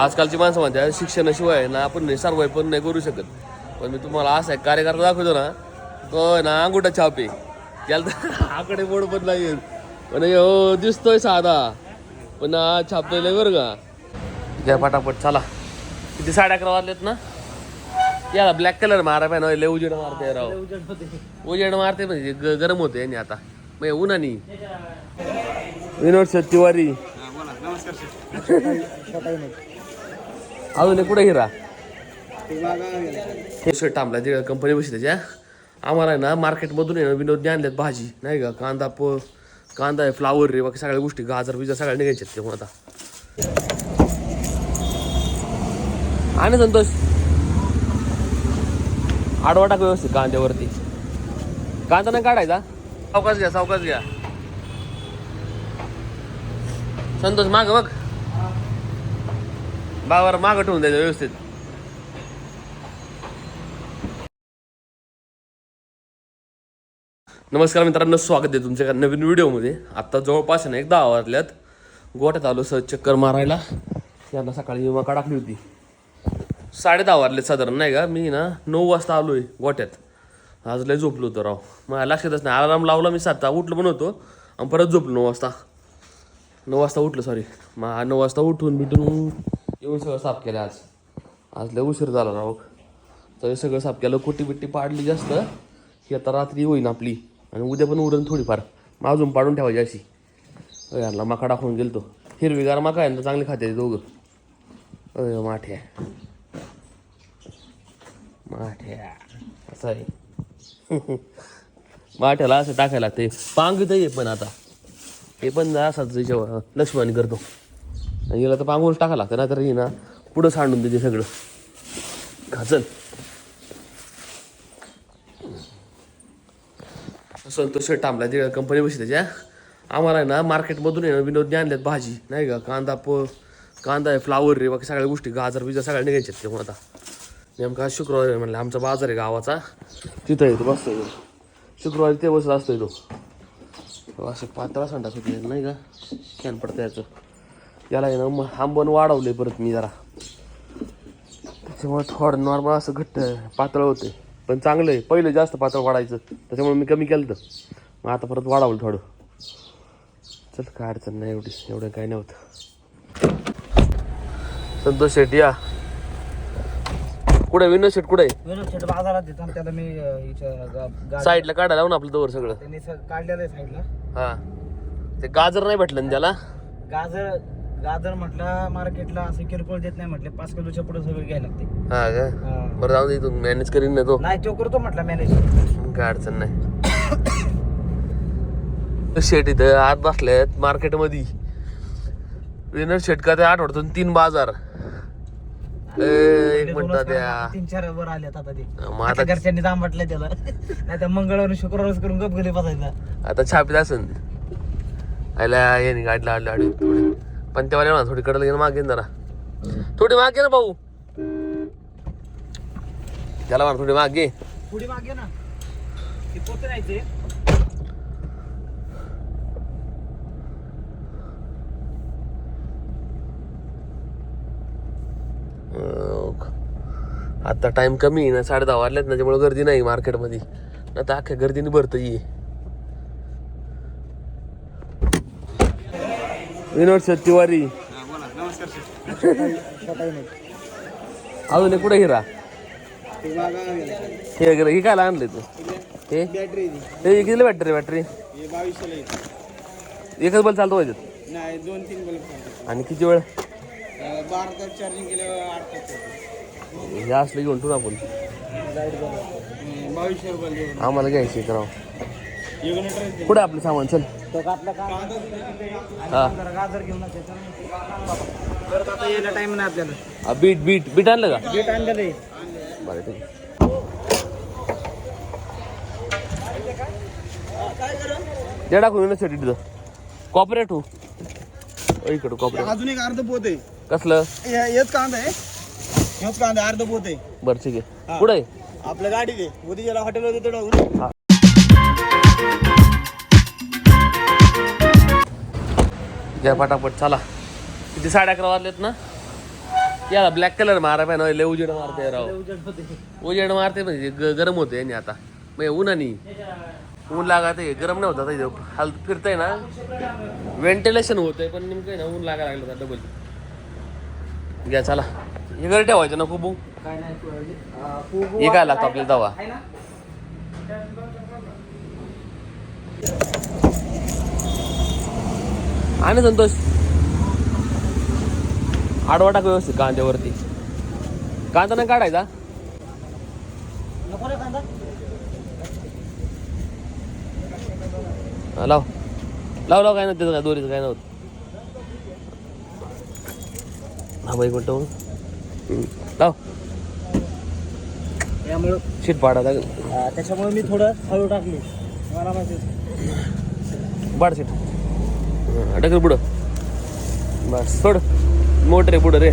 आजकालची माणसं म्हणतात शिक्षणाशिवाय ना आपण सर्वाय पण नाही करू शकत. पण मी तुम्हाला असा एक कार्यकर्ता दाखवतो ना तो ना अंगुठा छाप. आहे त्याला तर आकडे बोर्ड पण नाही पण हो दिसतोय साधा. पण हा छापतोय लय बरं का. घ्या पटापट चला. किती साडे अकरा वाजलेत ना? याला ब्लॅक कलर मारा पाहिजे लय उजेड मारते राव. उजेड मारते म्हणजे ग- गरम होते यांनी आता. मग उन्हानी. विनोद शेट तिवारी अजून कुठे हिरा? शर्ट टांबला ते कंपनी बशी त्याच्या. आम्हाला आहे ना मार्केटमधून आहे ना विनोदने आणल्यात भाजी. नाही का? कांदा प कांदा आहे फ्लावर रे बाकी सगळ्या गोष्टी. गाजर बिजर सगळ्या निघायच्यात ते आता. आणि संतोष? आडवा टाक व्यवस्थित कांद्यावरती. कांदा नाही काढायचा? सावकाश घ्या सावकाश घ्या. संतोष माग बघ. बाबावर मागं ठेवून द्यायचं व्यवस्थित. नमस्कार मित्रांनो स्वागत आहे तुमच्या नवीन व्हिडिओमध्ये. आत्ता जवळपास आहे ना एक दहा वाजल्यात. गोट्यात आलो सहज चक्कर मारायला. यांना सकाळी विमा टाकली होती. साडे दहा वाजले साधारण नाही का? मी ना नऊ वाजता आलो आहे गोट्यात आज लय झोपलो होतो राव. मला लक्षातच नाही अलार्म लावला मी सातता उठलो पण होतो. आणि परत झोपलो नऊ वाजता. नऊ वाजता उठलो सॉरी मग नऊ वाजता उठून बिटून येऊन सगळं साफ केलं आज. आज लय उशीर झाला राव. तर सगळं साफ केलं कुटी बिट्टी पाडली जास्त. ही आता रात्री होईन आपली. आणि उद्या पण उरण थोडीफार. मग अजून पाडून ठेवायची अशी. याला माका टाकून तो हिरवीगार माका आहे ना चांगली खाते दोघं. अय माठ्या. माठ्या. असं आहे. माठ्याला असं टाकायला लागते पांग आहे पण आता. हे पण ना असाच जेव्हा लक्ष्मण करतो. आणि याला तर पांगूनच टाकायला लागतं ना तर ही ना पुढं सांडून देते सगळं. खाचल संतोष शर्ट थांबला ते कंपनी बसली त्याच्या. आम्हाला आहे ना मार्केटमधून आहे ना विनोदने आणल्यात भाजी नाही का? कांदा प कांदा आहे फ्लावर रे बाकी सगळ्या गोष्टी गाजर बिजर सगळ्या निघायच्यात ते आता. नेमका शुक्रवारी म्हणलं आमचा बाजार आहे गावाचा. तिथं येतो बसतो तो. शुक्रवारी ते बसत असतोय तो. असं पातळा संडास होती नाही का? कॅन पडतं याचं. याला आहे ना मग आंबन वाढवले परत मी जरा. त्याच्यामुळे थोडं नॉर्मल असं घट्ट पातळ होते पण चांगलं आहे. पहिलं जास्त पातळ वाढायचं. त्याच्यामुळे मी कमी केलं तर मग आता परत वाढवलं थोडं. चल काय अडचण नाही एवढी. एवढं काय नव्हतं. संतोष शेट या. कुठे विनोद शेट कुठे विनोद शेट बाजारात येतात त्याला मी साईडला काढायला लावून आपलं दोर सगळं. त्यांनी काढलेलं आहे साईडला. हा. ते गाजर नाही भेटलं ना त्याला? गाजर गाजर म्हटलं मार्केटला असं किरकोळ देत नाही म्हटले पाच किलोच्या पुढे सगळं घ्यायला लागते. हा का? हा. बरं जाऊ दे तू मॅनेज करीन ना तो. नाही तो करतो म्हटलं मॅनेज काय अडचण नाही. शेट इथं आत बसल्यात मार्केटमध्ये. विनर शेट का ते आठवड्यातून तीन बाजार. ए, एक मिनिट द्या. तीन चार वर आल्यात आता ते. मग आता आता घरच्यांनी दाम म्हटलं त्याला. नाही तर मंगळवार शुक्रवार करून गप गेले बसायचा. आता छापीत असन. आयला याने गाडी गाडी थोडी पण तेव्हा म्हणा थोडी कडल घेऊन मागे जरा. थोडी मागे ना भाऊ. त्याला म्हणा थोडी मागे पुढे मागे ना. आता टाइम कमी आहे ना साडे दहा वाजल्यात ना त्यामुळे गर्दी नाही मार्केटमध्ये. आता अख्ख्या गर्दीने भरतं ये विनोद शेट तिवारी अजून एक कुठे हिरा? हे वगैरे हे कायला आणलंय तू? हे? बॅटरी हे कितीला बॅटरी बॅटरी एकच बल चालतो पाहिजे दोन तीन बल्ब आणि किती वेळ? बारा तास चार्जिंग केल्यावर आठ तास हे असलं घेऊन ठेवू आपण. बावीसशे रुपये आम्हाला घ्यायचे करावं. कुठं कुठे आपलं सामान? चल. तो आपला हा. गाजर घेऊन परत आता यायला टाइम नाही आपल्याला. हा, बीट बीट बीट आणलं का? गेट आणलेलं आहे. बरं ठीक आहे. दे टाकून ना शेटी तिथं कॉपरेट हो इकडं कॉपरेट अजून एक अर्ध पोत आहे. कसलं? हे- हेच कांदा आहे. हेच कांदा अर्ध पोत आहे. बरं ठीक आहे. कुठं आहे? आपल्या गाडीत आहे. उद्या ज्याला हॉटेल होते तेवढं घ्या पटापट चला. किती साडे अकरा वाजलेत ना? याला ब्लॅक कलर मारा पाहिजे लय उजेड मारते राव. उजेड मारते म्हणजे ग- गरम होते यांनी आता. हे उन्हानी ऊन लागत गरम नाही होत आता इथं. हाल फिरतंय ना. व्हेंटिलेशन होतंय पण नेमकं आहे ना ऊन लागायला लागलं आता डबल घ्या चला. हे घरी ठेवायचं ना खूप काय नाही अं, हे काय लागतं आपल्याला आहे ना? आणि संतोष. आडवा टाक व्यवस्थित कांद्यावरती. कांदा नाही काढायचा. हा, लाव. लाव लाव काय नव्हतं त्याचं काय दोरीचं काय नव्हतं हा बाई हम्म. लाव. त्यामुळं शीट पाडा लागेल त्याच्यामुळे मी थोडं हळू टाकली. मला माहिती होतं. पाड शीट. डकर पुढं बस सोड मोटर आहे पुढं रे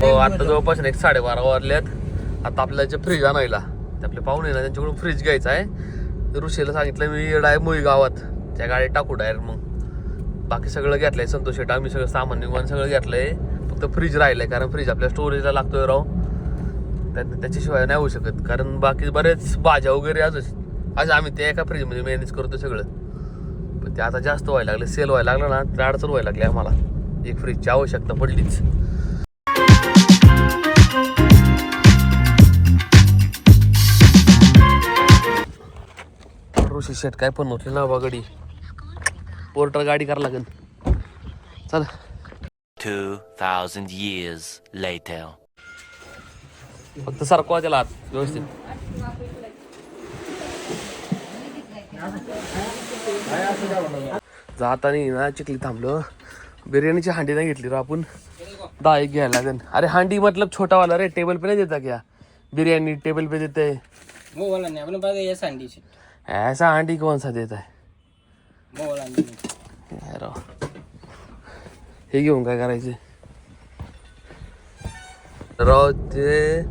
हो आता जवळपास एक साडेबारा वाजल्यात आता आपल्याला जे फ्रीज आणायला ते आपले पाहुणे ना त्यांच्याकडून फ्रीज घ्यायचा आहे ऋषीला सांगितलं मी डायरेक्ट मुई गावात त्या गाडीत टाकू डायरेक्ट मग बाकी सगळं घेतलंय संतोष शेट आम्ही सगळं सामान निवान सगळं घेतलंय फक्त फ्रीज राहिलंय कारण फ्रीज आपल्या स्टोरेजला लागतोय राव त्या- त्याच्याशिवाय नाही होऊ शकत कारण बाकी बरेच भाज्या वगैरे अजून आज आम्ही ते एका फ्रीजमध्ये मॅनेज करतो सगळं पण ते आता जास्त व्हायला लागले सेल व्हायला लागलं ना तर अडचण व्हायला लागली आम्हाला. एक फ्रीजची आवश्यकता पडलीच. ऋषी शेट काय पण नव्हती ना बागडी पोर्टर गाडी करा लागेल. चल. 2,000 years later. फक्त सारखं त्याला आत व्यवस्थित. जाताना ना चिखली थांबलो. बिर्याणीची हांडी नाही घेतली रे आपण. दहा एक घ्यायला लागेल. अरे हांडी मतलब छोटावाला रे टेबल पे नाही देता क्या? बिर्याणी टेबल पे देते. वो वाला नहीं अपने पास ये सांडी से ऐसा हांडी कौन सा देता है वो वाला नहीं काय राव हे घेऊन काय करायचे? राव ते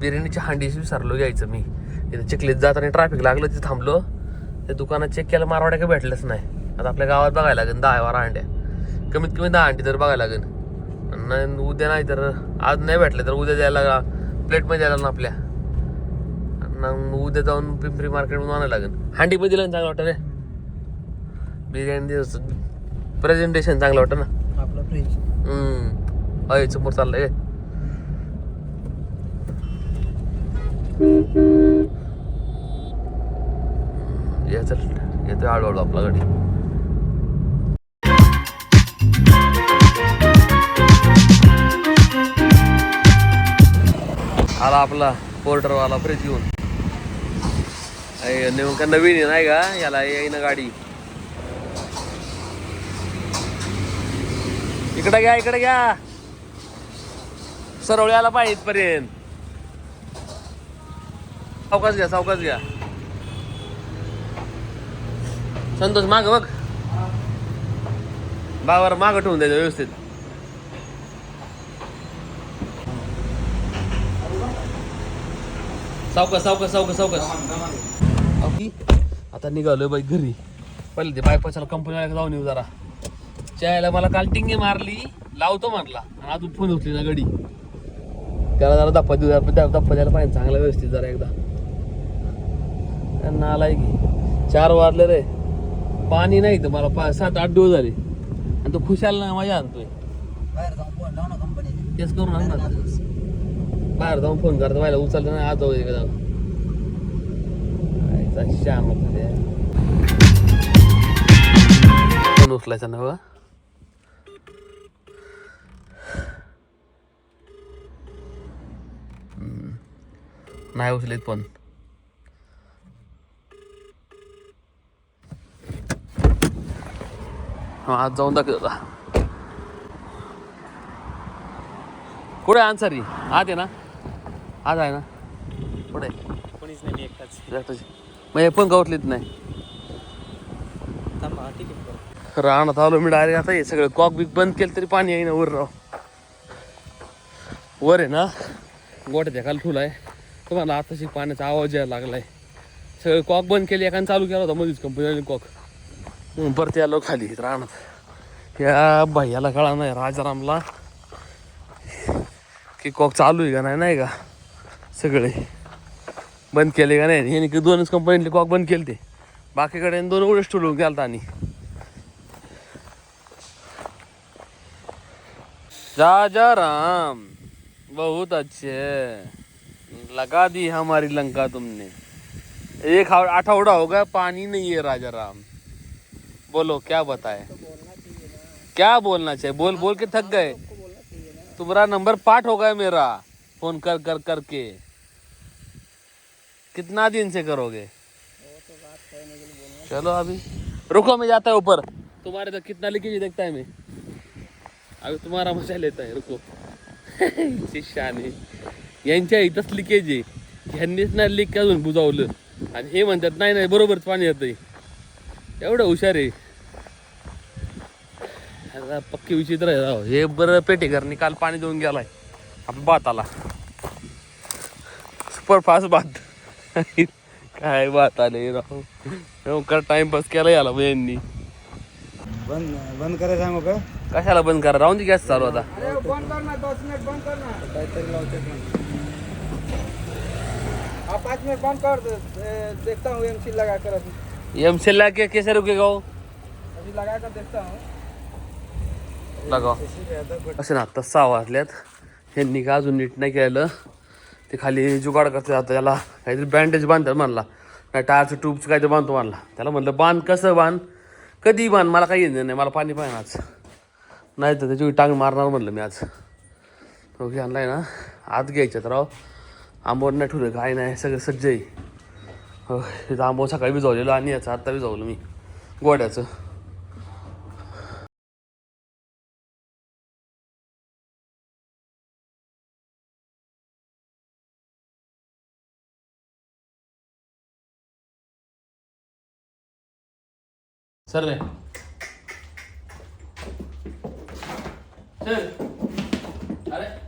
बिर्याणीची हांडी विसरलो घ्यायचं मी. इथे चिखलीत जाताना ट्रॅफिक लागलं तिथे थांबलो. ते दुकानात चेक केलं मारवाड्या काही भेटलंच नाही. आता आपल्या गावात बघायला लागेल दहा बारा हांड्या कमीत कमी दहा हांडी तर बघायला लागेल. आणि उद्या नाही तर आज नाही भेटले तर उद्या द्यायला प्लेटमध्ये द्यायला ना आपल्या. उद्या जाऊन पिंपरी मार्केटमधून आणायला लागेल. हांडी पण दिलं ना चांगलं वाटतं रे. बिर्याणी प्रेझेंटेशन चांगलं वाटतं ना. आपलं फ्रीज हम्म. अय समोर चाललंय. या चल येतोय हळूहळू आपला गाडी आला आपला पोर्टरवाला फ्रीज घेऊन. नेमका नवीन आहे नाही का? याला येईन गाडी. इकडे घ्या इकडे घ्या. सरवळी आला पाहिजे इथपर्यंत सावकाश घ्या सावकाश घ्या. संतोष माग बघ. बावर माग ठेवून द्यायचं व्यवस्थित. सावकाश सावकाश सावकाश सावकाश. आता निघालोय बाई घरी. पहिले ते बायपासाला कंपनीला जाऊन येऊ जरा. चायला मला काल टिंगी मारली लावतो म्हटला. आणि अजून फोन उचली ना गडी. त्याला जरा दप्पा देऊ जरा दप्पा द्यायला पाहिजे. चांगला व्यवस्थित जरा एकदा. त्यांना आलाय की. चार वाजले रे. पाणी नाही तर मला पाच सात आठ दिवस झाले. आणि तो खुशाल ना माझ्या आणतोय बाहेर जाऊन फोन लाव ना कंपनी तेच करून आण ना. बाहेर जाऊन फोन करतो मला उचललं नाही आज जाऊ एकदा. आईचा श्याम. फोन उचलायचा ना. नाही उचलीत पण. आज जाऊन दाखव कुठे आन्सरी आत आहे ना? आज आहे ना? कुठे? कोणीच नाही मी एकटाच. मग हे पण गावतलीच नाही. राहण्यात आलो मी डायरेक्ट आता हे सगळं कॉक बिक बंद केलं तरी पाणी येईना वर राव. वर आहे ना? गोट्या खाली ठुला आहे तुम्हाला आताशी पाण्याचा आवाज यायला लागलाय. सगळं कॉक बंद केली एकाने चालू केला होता मध्येच कंपनी कॉक. परत आलो खाली राहण्यात या भैयाला कळा नाही राजारामला. की कॉक चालू आहे का नाही नाही का? सगळे. बंद केले का नाही? हे दोनच कंपनीतले कॉक बंद केले ते. बाकीकडे दोन उडेच ठेवून गेलता आणि. राजा राम बहुत अच्छे लगा दी हमारी लंका तुमने. एक आठवड़ा होगा पानी नहीं है राजा राम बोलो, क्या बताए? क्या बोलना चाहिए? बोल बोल के थक गए। तुम्हारा नंबर पाठ हो गया मेरा, फ़ोन कर कर, करके। कितना दिन से करोगे? चलो अभी। रुको, मैं जाता है ऊपर। तुम्हारे तक कितना लीकेज देखता है मैं। अभी तुम्हारा मज़ा लेता है, रुको। शिष्याने यांच्या इथंच लिकेज आहे ह्यांनीच नाही लीक अजून बुजावलं. आणि हे म्हणतात, नाही नाही, बरोबरच पाणी येतंय. एवढं हुशार आहे. पक्की विचित्र आहे राव. हे बरं पेटेकरनी काल पाणी देऊन गेलाय. आपल्या भाताला. सुपरफास्ट भात. काय भात आले राव. लवकर टाइमपास केला याला यांनी बंद बंद करायला सांगू का? कशाला बंद करा? राहून दे गॅस चालू आता. बंद कर ना दस मिनिट बंद कर ना काहीतरी लावते पाँच मिनट बंद कर देखता हूँ एम लगा कर अभी एम से ला के कैसे रुकेगा वो अभी लगा कर देखता हूँ. लगाव असे ना आत्ता सहा वाजल्यात. ह्यांनी का अजून नीट नाही केलं ते खाली जुगाड करते जातं त्याला काहीतरी बँडेज बांधतात म्हणला. नाही टायरचं ट्यूबचं काहीतरी बांधतो म्हणला. त्याला म्हणलं बांध कसं बांध? कधी बांध? मला काही येणार नाही. मला पाणी पाहिजे आज. नाही तर त्याची टांग मारणार म्हणलं मी आज. ओके आणला आणलाय ना. आत घ्यायच्यात राव. आंबोड नाही ठेवलं काय नाही. सगळं सज्ज आहे. हो इथं आंबो सकाळी भिजवलेलं आणि याचं आत्ता भिजवलं मी. गोड्याचं. それで。あれ。